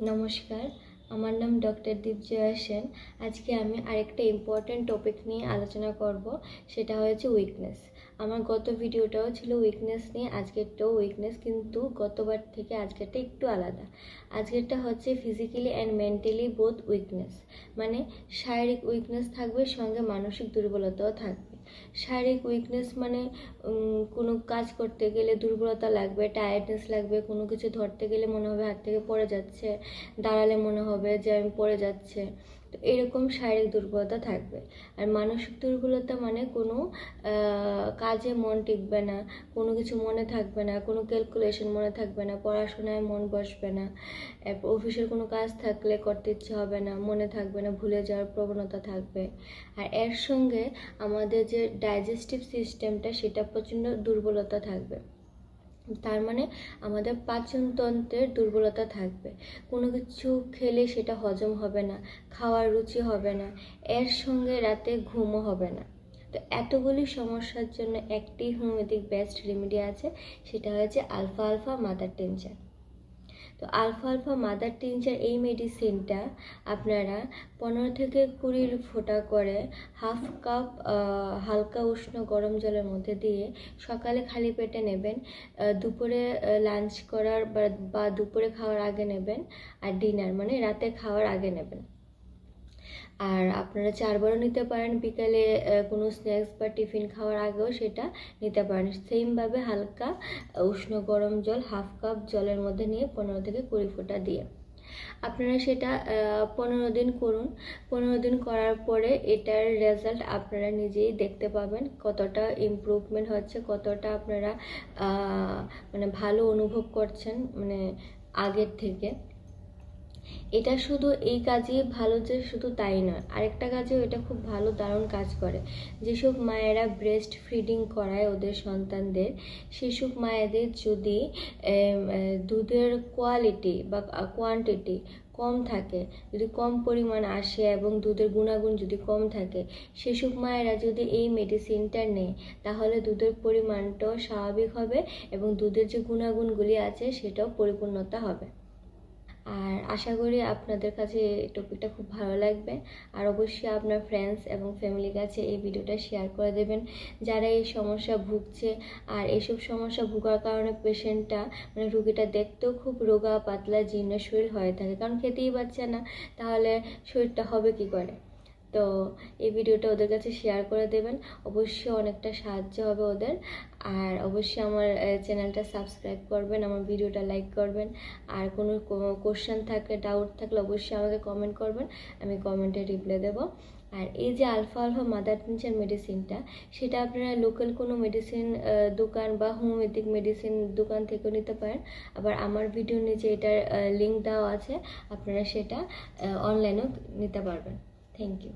নমস্কার। আমার নাম ডক্টর দীপজয়া সেন। আজকে আমি আরেকটা ইম্পর্ট্যান্ট টপিক নিয়ে আলোচনা করব, সেটা হয়েছে উইকনেস আমার গত ভিডিওটাও ছিল উইকনেস নিয়ে, আজকেরটাও উইকনেস কিন্তু গতবার থেকে আজকেরটা একটু আলাদা। আজকেরটা হচ্ছে physically and mentally both weakness মানে শারীরিক উইকনেস থাকবে, সঙ্গে মানসিক দুর্বলতাও থাকবে। শারীরিক উইকনেস মানে কোনো কাজ করতে গেলে দুর্বলতা লাগবে টায়ার্ডনেস লাগবে, কোনো কিছু ধরতে গেলে মনে হবে হাত থেকে পড়ে যাচ্ছে, দাঁড়ালে মনে হবে যে আমি পড়ে যাচ্ছে। তো এরকম শারীরিক দুর্বলতা থাকবে। আর মানসিক দুর্বলতা মানে কোনো কাজে মন টিকবে না, কোনো কিছু মনে থাকবে না, কোনো ক্যালকুলেশন মনে থাকবে না, পড়াশোনায় মন বসবে না। অফিসের কোনো কাজ থাকলে করতে ইচ্ছে হবে না, মনে থাকবে না, ভুলে যাওয়ার প্রবণতা থাকবে। আর এর সঙ্গে আমাদের যে ডাইজেস্টিভ সিস্টেমটা সেটা প্রচণ্ড দুর্বলতা থাকবে। তার মানে আমাদের পাচনতন্ত্রের দুর্বলতা থাকবে। কোনো কিছু খেলে সেটা হজম হবে না, খাওয়ার রুচি হবে না, এর সঙ্গে রাতে ঘুমও হবে না। তো এতগুলি সমস্যার জন্য একটি হোমিওপ্যাথিক বেস্ট রেমেডি আছে, সেটা হচ্ছে আলফা আলফা মাদার টেনশন তো আলফা আলফা মাদার টিনচার এই মেডিসিনটা আপনারা পনেরো থেকে কুড়ি ফোঁটা করে হাফ কাপ হালকা উষ্ণ গরম জলের মধ্যে দিয়ে সকালে খালি পেটে নেবেন দুপুরে লাঞ্চ করার বা- দুপুরে খাওয়ার আগে নেবেন আর ডিনার মানে রাতে খাওয়ার আগে নেবেন। আর আপনারা চারবারও নিতে পারেন। বিকালে কোনো স্ন্যাক্স বা টিফিন খাওয়ার আগেও সেটা নিতে পারেন। সেমভাবে হালকা উষ্ণ গরম জল হাফ কাপ জলের মধ্যে নিয়ে পনেরো থেকে কুড়ি ফোঁটা দিয়ে। আপনারা সেটা পনেরো দিন করুন। পনেরো দিন করার পরে এটার রেজাল্ট আপনারা নিজেই দেখতে পাবেন কতটা ইমপ্রুভমেন্ট হচ্ছে, কতটা আপনারা মানে ভালো অনুভব করছেন মানে আগের থেকে। এটা শুধু এই কাজেই ভালো যে শুধু তাই নয়। আরেকটা কাজেও এটা খুব ভালো, দারুণ কাজ করে। যেসব মায়েরা ব্রেস্ট ফিডিং করায় ওদের সন্তানদের, সেসব মায়েদের যদি দুধের কোয়ালিটি বা কোয়ান্টিটি কম থাকে, যদি কম পরিমাণ আসে এবং দুধের গুণাগুণ যদি কম থাকে, সেসব মায়েরা যদি এই মেডিসিনটা নেয়, তাহলে দুধের পরিমাণটাও স্বাভাবিক হবে এবং দুধের যে গুণাগুণগুলি আছে সেটাও পরিপূর্ণতা হবে। আশা করি আপনাদের কাছে এই টপিকটা খুব ভালো লাগবে। আর অবশ্যই আপনার ফ্রেন্ডস এবং ফ্যামিলির কাছে এই ভিডিওটা শেয়ার করে দেবেন। যারা এই সমস্যা ভুগছে আর এইসব সমস্যা ভোগার কারণে পেশেন্টটা মানে রুগীটা দেখতেও খুব রোগা, পাতলা জীর্ণ শরীর হয়ে থাকে। কারণ খেতেই পাচ্ছে না, তাহলে শরীরটা হবে কি করে? তো এই ভিডিওটা ওদের কাছে শেয়ার করে দেবেন। অবশ্যই অনেকটা সাহায্য হবে ওদের। আর অবশ্যই আমার চ্যানেলটা সাবস্ক্রাইব করবেন, আমার ভিডিওটা লাইক করবেন। আর কোনো কোশ্চেন থাকলে ডাউট থাকলে অবশ্যই আমাকে কমেন্ট করবেন, আমি কমেন্টে রিপ্লাই দেবো। আর এই যে আলফা আলফা মাদার টিনচার মেডিসিনটা সেটা আপনারা লোকাল কোনো মেডিসিন দোকান বা হোমিওপ্যাথিক মেডিসিন দোকান থেকেও নিতে পারেন। আবার আমার ভিডিওর নিচে এটার লিঙ্ক দেওয়া আছে, আপনারা সেটা অনলাইনেও নিতে পারবেন। Thank you